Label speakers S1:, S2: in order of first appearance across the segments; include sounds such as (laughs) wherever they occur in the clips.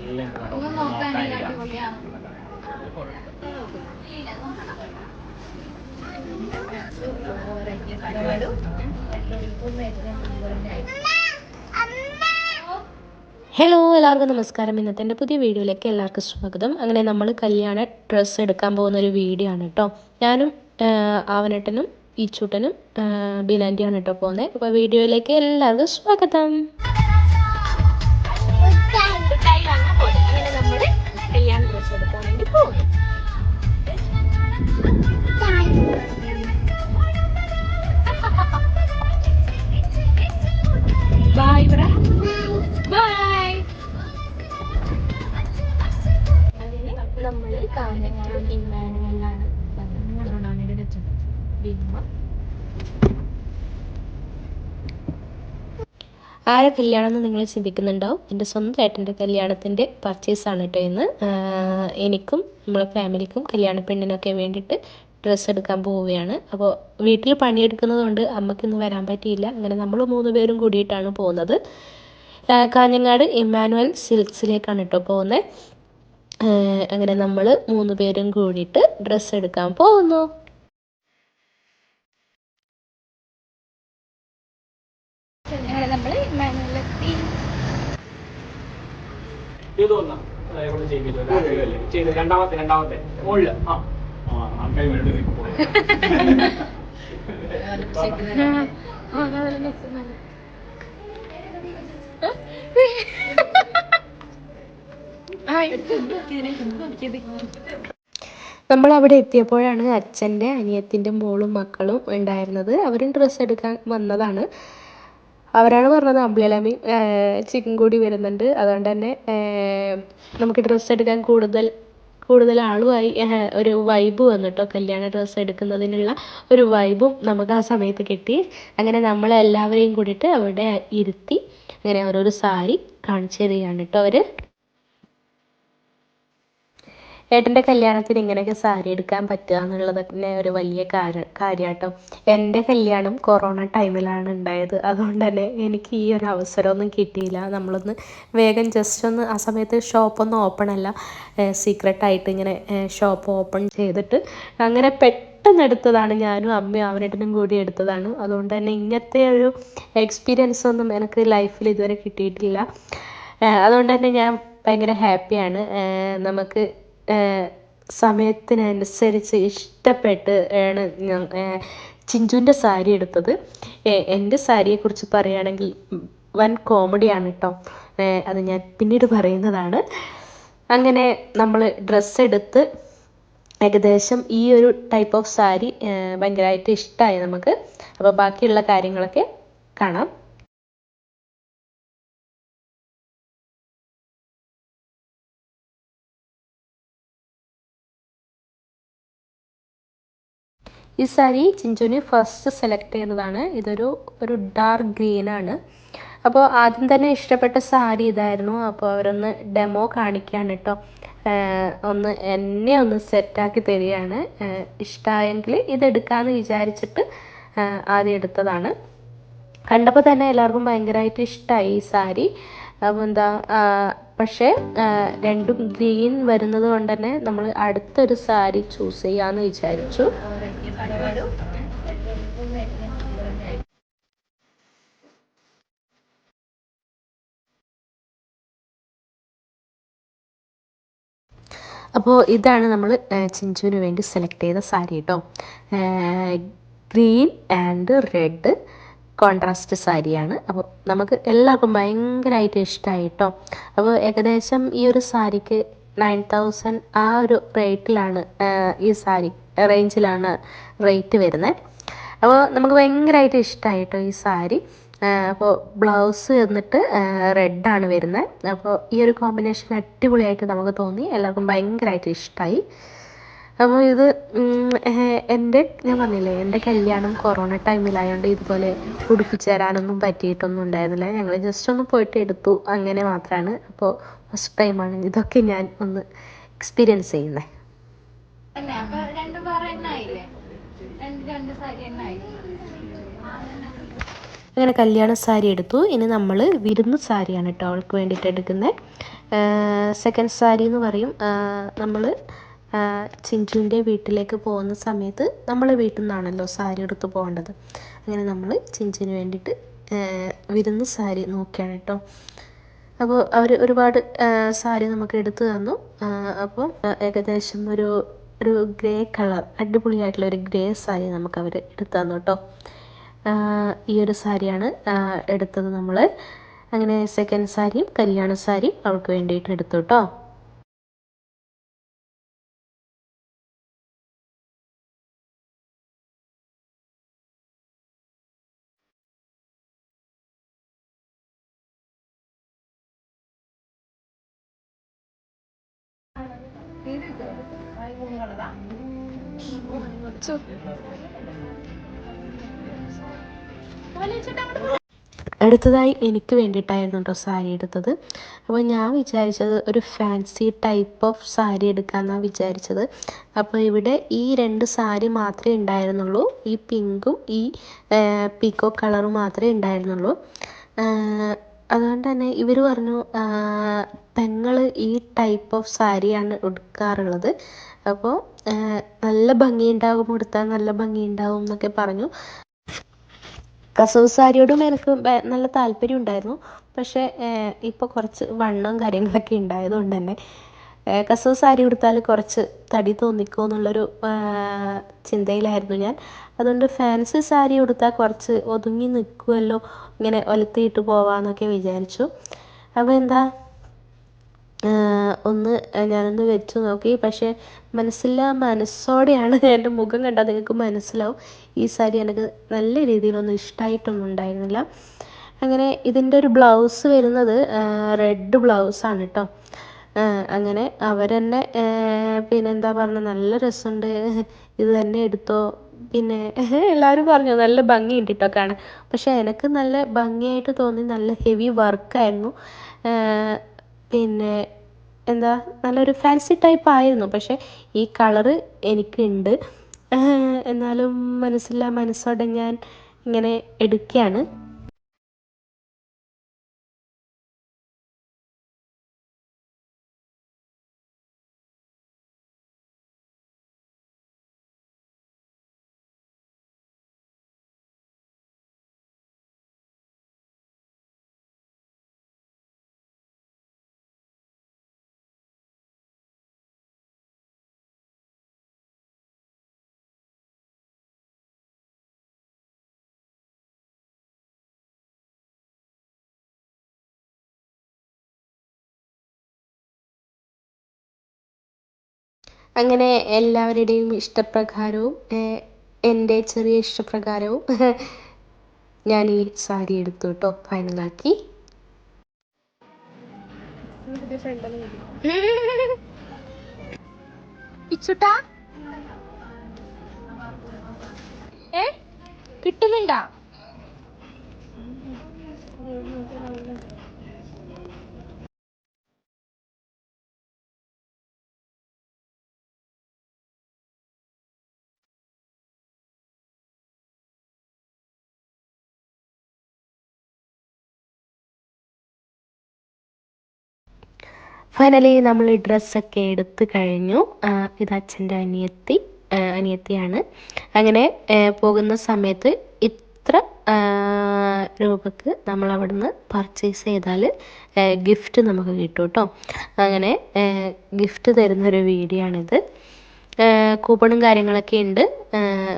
S1: Hello എല്ലാവർക്കും നമസ്കാരം. ഇന്നത്തെ എന്റെ പുതിയ വീഡിയോയിലേക്ക് എല്ലാവർക്കും സ്വാഗതം. അങ്ങനെ നമ്മൾ കല്യാണ ഡ്രസ്സ് എടുക്കാൻ പോകുന്ന ഒരു വീഡിയോ ആണ് കേട്ടോ. ഞാനും ആവനട്ടനും ഈച്ചൂട്ടനും ബിലാന്റിയാണ് കേട്ടോ പോകുന്നത്. അപ്പോൾ വീഡിയോയിലേക്ക് എല്ലാവർക്കും സ്വാഗതം. ആരെ കല്യാണം എന്ന് നിങ്ങൾ ചിന്തിക്കുന്നുണ്ടാവും? എന്റെ സ്വന്തം ഏട്ടന്റെ കല്യാണത്തിന്റെ പർച്ചേസാണ് കേട്ടോ ഇന്ന്. എനിക്കും നമ്മളെ ഫാമിലിക്കും കല്യാണ പെണ്ണിനൊക്കെ വേണ്ടിയിട്ട് ഡ്രസ്സ് എടുക്കാൻ പോവുകയാണ്. അപ്പോൾ വീട്ടിൽ പണിയെടുക്കുന്നത് കൊണ്ട് അമ്മയ്ക്ക് ഇന്ന് വരാൻ പറ്റിയില്ല. അങ്ങനെ നമ്മൾ മൂന്ന് പേരും കൂടിയിട്ടാണ് പോകുന്നത്. കാഞ്ഞങ്ങാട് ഇമ്മാനുവൽ സിൽക്സിലേക്കാണ് കേട്ടോ പോകുന്നത്. അങ്ങനെ നമ്മൾ മൂന്ന് പേരും കൂടിയിട്ട് ഡ്രസ്സ് എടുക്കാൻ പോകുന്നു നമ്മൾ ഇമ്മാനുവലെത്തി
S2: ചെയ്തു വന്നാ ഇവിടെ ചെയ്യിപ്പിച്ചു രാത്രിയിലല്ലേ
S1: നമ്മൾ അവിടെ എത്തിയപ്പോഴാണ് അച്ഛന്റെ അനിയത്തിന്റെ മോളും മക്കളും ഉണ്ടായിരുന്നത്. അവരും ഡ്രസ്സ് എടുക്കാൻ വന്നതാണ്. അവരാണ് പറഞ്ഞത് അമ്പിളമി ചിക്കൻ കൂടി വരുന്നുണ്ട്. അതുകൊണ്ട് തന്നെ നമുക്ക് ഡ്രസ്സ് എടുക്കാൻ കൂടുതൽ കൂടുതൽ ആളുമായി ഒരു വൈബ് വന്നിട്ടോ കല്യാണ ഡ്രസ്സ് എടുക്കുന്നതിനുള്ള ഒരു വൈബും നമുക്ക് ആ സമയത്ത് കിട്ടി. അങ്ങനെ നമ്മളെല്ലാവരെയും കൂടിയിട്ട് അവിടെ ഇരുത്തി അങ്ങനെ ഓരോരോ സാരി കാണിച്ചു തരികയാണ് കേട്ടോ അവർ ഏട്ടന്റെ കല്യാണത്തിന് ഇങ്ങനെയൊക്കെ സാരി എടുക്കാൻ പറ്റുക എന്നുള്ളത് തന്നെ ഒരു വലിയ കാര്യം കാര്യമാട്ടോ എന്റെ കല്യാണം കൊറോണ ടൈമിലാണ് ഉണ്ടായത്. അതുകൊണ്ട് തന്നെ എനിക്ക് ഈ ഒരു അവസരമൊന്നും കിട്ടിയില്ല. നമ്മളൊന്ന് വേഗം ജസ്റ്റ് ഒന്ന് ആ സമയത്ത് ഷോപ്പൊന്നും ഓപ്പൺ അല്ല. സീക്രട്ടായിട്ട് ഇങ്ങനെ ഷോപ്പ് ഓപ്പൺ ചെയ്തിട്ട് അങ്ങനെ പെട്ടെന്ന് എടുത്തതാണ് ഞാനും അമ്മയും അവനേട്ടനും കൂടി എടുത്തതാണ്. അതുകൊണ്ട് തന്നെ ഇങ്ങനത്തെ ഒരു എക്സ്പീരിയൻസ് ഒന്നും എനിക്ക് ലൈഫിൽ ഇതുവരെ കിട്ടിയിട്ടില്ല. അതുകൊണ്ട് തന്നെ ഞാൻ ഭയങ്കര ഹാപ്പിയാണ് നമുക്ക് സമയത്തിനനുസരിച്ച് ഇഷ്ടപ്പെട്ട് ആണ് ഞാൻ ചിഞ്ചുവിന്റെ സാരി എടുത്തത്. എന്റെ സാരിയെക്കുറിച്ച് പറയുകയാണെങ്കിൽ വൻ കോമഡിയാണ് കേട്ടോ അത് ഞാൻ പിന്നീട് പറയുന്നതാണ്. അങ്ങനെ നമ്മൾ ഡ്രസ്സ് എടുത്ത് ഏകദേശം ഈ ഒരു ടൈപ്പ് ഓഫ് സാരി ഭയങ്കരമായിട്ട് ഇഷ്ടമായി നമുക്ക്. അപ്പോൾ ബാക്കിയുള്ള കാര്യങ്ങളൊക്കെ കാണാം. ഈ സാരി ചിഞ്ചുവിന് ഫസ്റ്റ് സെലക്ട് ചെയ്തതാണ് ഇതൊരു ഒരു ഡാർക്ക് ഗ്രീൻ ആണ്. അപ്പോൾ ആദ്യം തന്നെ ഇഷ്ടപ്പെട്ട സാരി ഇതായിരുന്നു. അപ്പോൾ അവരൊന്ന് ഡെമോ കാണിക്കുകയാണ് കേട്ടോ ഒന്ന് എന്നെ ഒന്ന് സെറ്റാക്കി തരികയാണ്. ഇഷ്ടമായെങ്കിൽ ഇതെടുക്കാമെന്ന് വിചാരിച്ചിട്ട് ആദ്യം എടുത്തതാണ്. കണ്ടപ്പോൾ തന്നെ എല്ലാവർക്കും ഭയങ്കരമായിട്ട് ഇഷ്ടമായി ഈ സാരി. അപ്പോൾ എന്താ പക്ഷേ രണ്ടും ഗ്രീൻ വരുന്നത് കൊണ്ട് തന്നെ നമ്മൾ അടുത്തൊരു സാരി ചൂസ് ചെയ്യാമെന്ന് വിചാരിച്ചു. അപ്പോൾ ഇതാണ് നമ്മൾ ചിഞ്ചുവിന് വേണ്ടി സെലക്ട് ചെയ്ത സാരി കേട്ടോ ഗ്രീൻ ആൻഡ് റെഡ് കോൺട്രാസ്റ്റ് സാരിയാണ് അപ്പോൾ നമുക്ക് എല്ലാവർക്കും ഭയങ്കരമായിട്ട് ഇഷ്ടമായി കേട്ടോ അപ്പോൾ ഏകദേശം ഈ ഒരു സാരിക്ക് നയൻ തൗസൻഡ് ആ ഒരു റേറ്റിലാണ് ഈ സാരി റേഞ്ചിലാണ് റേറ്റ് വരുന്നത്. അപ്പോൾ നമുക്ക് ഭയങ്കരമായിട്ട് ഇഷ്ടമായിട്ടോ ഈ സാരി. അപ്പോൾ ബ്ലൗസ് വന്നിട്ട് റെഡാണ് വരുന്നത്. അപ്പോൾ ഈ ഒരു കോമ്പിനേഷൻ അടിപൊളിയായിട്ട് നമുക്ക് തോന്നി. എല്ലാവർക്കും ഭയങ്കരമായിട്ട് ഇഷ്ടമായി അപ്പോൾ ഇത് എന്റെ ഞാൻ പറഞ്ഞില്ലേ എന്റെ കല്യാണം കൊറോണ ടൈമിലായതുകൊണ്ട് ഇതുപോലെ ഉടുപ്പിച്ചു തരാനൊന്നും പറ്റിയിട്ടൊന്നും ഉണ്ടായിരുന്നില്ല. ഞങ്ങൾ ജസ്റ്റ് ഒന്ന് പോയിട്ട് എടുത്തു. അങ്ങനെ മാത്രമാണ് അപ്പോൾ ഫസ്റ്റ് ടൈമാണ് ഇതൊക്കെ ഞാൻ ഒന്ന് എക്സ്പീരിയൻസ് ചെയ്യുന്നത്
S3: അല്ലേ അപ്പൊ രണ്ട് പറ എണ്ണായില്ലേ രണ്ട് രണ്ട് സാരി എണ്ണായി
S1: അങ്ങനെ കല്യാണ സാരി എടുത്തു. ഇനി നമ്മൾ വിരുന്ന് സാരിയാണ് കേട്ടോ അവൾക്ക് വേണ്ടിയിട്ട് എടുക്കുന്നത്. സെക്കൻഡ് സാരി എന്ന് പറയും. നമ്മൾ ചിഞ്ചുവിന്റെ വീട്ടിലേക്ക് പോകുന്ന സമയത്ത് നമ്മൾ വീട്ടിൽ നിന്നാണല്ലോ സാരി എടുത്ത് പോകേണ്ടത്. അങ്ങനെ നമ്മൾ ചിഞ്ചുവിന് വേണ്ടിയിട്ട് വിരുന്ന് സാരി നോക്കിയാണ് കേട്ടോ. അപ്പോൾ അവർ ഒരുപാട് സാരി നമുക്ക് എടുത്തു തന്നു. അപ്പോൾ ഏകദേശം ഒരു ഒരു ഗ്രേ കളർ അടിപൊളിയായിട്ടുള്ള ഒരു ഗ്രേ സാരി നമുക്ക് അവർ എടുത്തു തന്നു കേട്ടോ ഈ ഒരു സാരിയാണ് എടുത്തത് നമ്മൾ അങ്ങനെ സെക്കൻഡ് സാരിയും കല്യാണ സാരിയും അവൾക്ക് വേണ്ടിയിട്ട് എടുത്തു കേട്ടോ അടുത്തതായി എനിക്ക് വേണ്ടിയിട്ടായിരുന്നു കേട്ടോ സാരി എടുത്തത്. അപ്പോൾ ഞാൻ വിചാരിച്ചത് ഒരു ഫാൻസി ടൈപ്പ് ഓഫ് സാരി എടുക്കാമെന്നാണ് വിചാരിച്ചത്. അപ്പോൾ ഇവിടെ ഈ രണ്ട് സാരി മാത്രമേ ഉണ്ടായിരുന്നുള്ളൂ. ഈ പിങ്കും ഈ പീക്കോ കളറും മാത്രമേ ഉണ്ടായിരുന്നുള്ളൂ. അതുകൊണ്ട് തന്നെ ഇവർ പറഞ്ഞു പെങ്ങൾ ഈ ടൈപ്പ് ഓഫ് സാരിയാണ് ഉടുക്കാറുള്ളത്. അപ്പോൾ നല്ല ഭംഗിയുണ്ടാകും ഉടുത്താൽ നല്ല ഭംഗിയുണ്ടാകും എന്നൊക്കെ പറഞ്ഞു. കസവ് സാരിയോടും എനിക്ക് നല്ല താല്പര്യം ഉണ്ടായിരുന്നു പക്ഷേ ഇപ്പോൾ കുറച്ച് വണ്ണവും കാര്യങ്ങളൊക്കെ ഉണ്ടായതുകൊണ്ട് തന്നെ കസവ് സാരി ഉടുത്താൽ കുറച്ച് തടി തോന്നിക്കുമോ എന്നുള്ളൊരു ചിന്തയിലായിരുന്നു ഞാൻ. അതുകൊണ്ട് ഫാൻസി സാരി ഉടുത്താൽ കുറച്ച് ഒതുങ്ങി നിൽക്കുമല്ലോ ഇങ്ങനെ ഒലത്തിയിട്ട് പോവാമെന്നൊക്കെ വിചാരിച്ചു. അപ്പോൾ എന്താ? ഒന്ന് ഞാനൊന്ന് വെച്ച് നോക്കി. പക്ഷേ മനസ്സില്ല മനസ്സോടെയാണ് (laughs) എന്റെ മുഖം കണ്ടാൽ നിങ്ങൾക്ക് മനസ്സിലാവും. ഈ സാരി എനിക്ക് നല്ല രീതിയിലൊന്നും ഇഷ്ടമായിട്ടൊന്നും ഉണ്ടായിരുന്നില്ല. അങ്ങനെ ഇതിന്റെ ഒരു ബ്ലൗസ് വരുന്നത് റെഡ് ബ്ലൗസാണ് കേട്ടോ അങ്ങനെ അവരെന്നെ പിന്നെന്താ പറഞ്ഞത് നല്ല രസമുണ്ട് ഇത് തന്നെ എടുത്തോ. പിന്നെ (laughs) എല്ലാവരും പറഞ്ഞു നല്ല ഭംഗിയുണ്ട് കേട്ടോ കാണാൻ. പക്ഷേ എനിക്ക് നല്ല ഭംഗിയായിട്ട് തോന്നി നല്ല ഹെവി വർക്കായിരുന്നു പിന്നെ എന്താ നല്ലൊരു ഫാൻസി ടൈപ്പ് ആയിരുന്നു. പക്ഷേ ഈ കളറ് എനിക്കുണ്ട്. എന്നാലും മനസ്സില്ല മനസ്സോടെ ഞാൻ ഇങ്ങനെ എടുക്കുകയാണ് അങ്ങനെ എല്ലാവരുടെയും ഇഷ്ടപ്രകാരവും എന്റെ ചെറിയ ഇഷ്ടപ്രകാരവും (laughs) ഞാൻ ഈ സാരി എടുത്തു കേട്ടോ ഫൈനലാക്കി. (laughs)
S3: കിട്ടുന്നുണ്ടാ?
S1: ഫൈനലി നമ്മൾ ഡ്രസ്സൊക്കെ എടുത്തു കഴിഞ്ഞു. ഇത് അച്ഛന്റെ അനിയത്തി അനിയത്തിയാണ്. അങ്ങനെ പോകുന്ന സമയത്ത് ഇത്ര രൂപക്ക് നമ്മൾ അവിടുന്ന് പർച്ചേസ് ചെയ്താൽ ഗിഫ്റ്റ് നമുക്ക് കിട്ടും കേട്ടോ അങ്ങനെ ഗിഫ്റ്റ് തരുന്നൊരു വീഡിയോ ആണിത്. കൂപ്പണും കാര്യങ്ങളൊക്കെ ഉണ്ട്.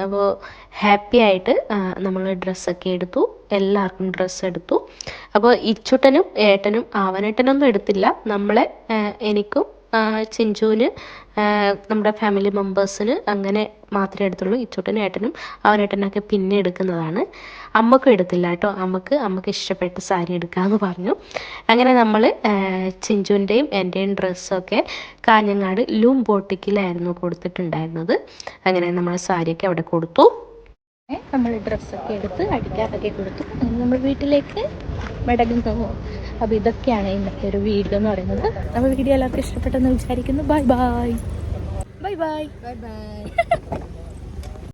S1: അപ്പോൾ ഹാപ്പി ആയിട്ട് നമ്മൾ ഡ്രസ്സൊക്കെ എടുത്തു. എല്ലാവർക്കും ഡ്രസ്സ് എടുത്തു. അപ്പോൾ ഇച്ചുട്ടനും ഏട്ടനും ആവനേട്ടനൊന്നും എടുത്തില്ല. നമ്മളെ എനിക്കും ചിഞ്ചുവിന് നമ്മുടെ ഫാമിലി മെമ്പേഴ്സിന് അങ്ങനെ മാത്രമേ എടുത്തുള്ളൂ. ഇച്ചൂട്ടനും ഏട്ടനും അവനേട്ടനൊക്കെ പിന്നെ എടുക്കുന്നതാണ്. അമ്മക്കും എടുത്തില്ല കേട്ടോ. അമ്മയ്ക്ക് അമ്മയ്ക്ക് ഇഷ്ടപ്പെട്ട സാരി എടുക്കാമെന്ന് പറഞ്ഞു. അങ്ങനെ നമ്മൾ ചിഞ്ചുവിന്റെയും എന്റെയും ഡ്രസ്സൊക്കെ കാഞ്ഞങ്ങാട് ലൂം ബോട്ടിക്കിലായിരുന്നു കൊടുത്തിട്ടുണ്ടായിരുന്നത്. അങ്ങനെ നമ്മൾ സാരിയൊക്കെ അവിടെ കൊടുത്തു.
S3: നമ്മൾ ഡ്രസ്സൊക്കെ എടുത്ത് അടിക്കാറൊക്കെ കൊടുത്തു. അങ്ങനെ നമ്മൾ വീട്ടിലേക്ക് മടങ്ങുന്നു. അപ്പോൾ ഇതൊക്കെയാണ് ഇന്നത്തെ ഒരു വീഡിയോ എന്ന് പറയുന്നത്. നമ്മൾ വീഡിയോ എല്ലാവർക്കും ഇഷ്ടപ്പെട്ടെന്ന് വിചാരിക്കുന്നു. Bye bye. Bye bye. Bye bye. (laughs)